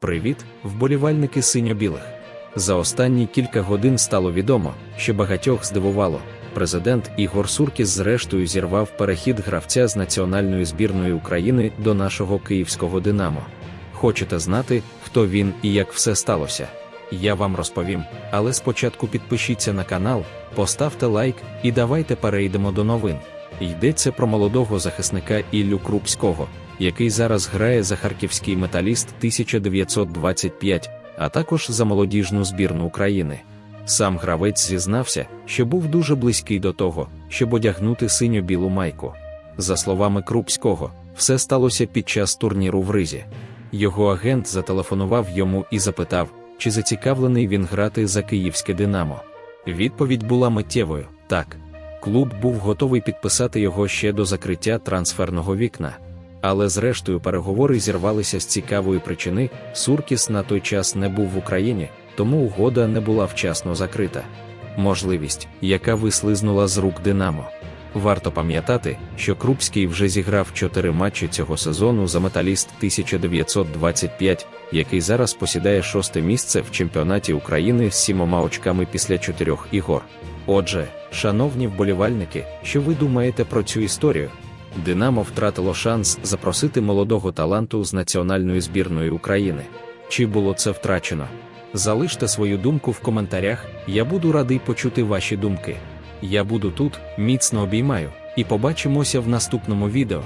Привіт, вболівальники синьо-білих. За останні кілька годин стало відомо, що багатьох здивувало. Президент Ігор Суркіс зрештою зірвав перехід гравця з національної збірної України до нашого київського Динамо. Хочете знати, хто він і як все сталося? Я вам розповім, але спочатку підпишіться на канал, поставте лайк і давайте перейдемо до новин. Йдеться про молодого захисника Іллю Крупського, який зараз грає за харківський металіст 1925, а також за молодіжну збірну України. Сам гравець зізнався, що був дуже близький до того, щоб одягнути синьо-білу майку. За словами Крупського, все сталося під час турніру в Ризі. Його агент зателефонував йому і запитав, чи зацікавлений він грати за київське Динамо. Відповідь була миттєвою так. Клуб був готовий підписати його ще до закриття трансферного вікна. Але зрештою переговори зірвалися з цікавої причини: Суркіс на той час не був в Україні, тому угода не була вчасно закрита. Можливість, яка вислизнула з рук Динамо. Варто пам'ятати, що Крупський вже зіграв чотири матчі цього сезону за металіст 1925, який зараз посідає шосте місце в чемпіонаті України з сімома очками після чотирьох ігор. Отже, шановні вболівальники, що ви думаєте про цю історію? Динамо втратило шанс запросити молодого таланту з національної збірної України. Чи було це втрачено? Залиште свою думку в коментарях, я буду радий почути ваші думки. Я буду тут, міцно обіймаю, і побачимося в наступному відео.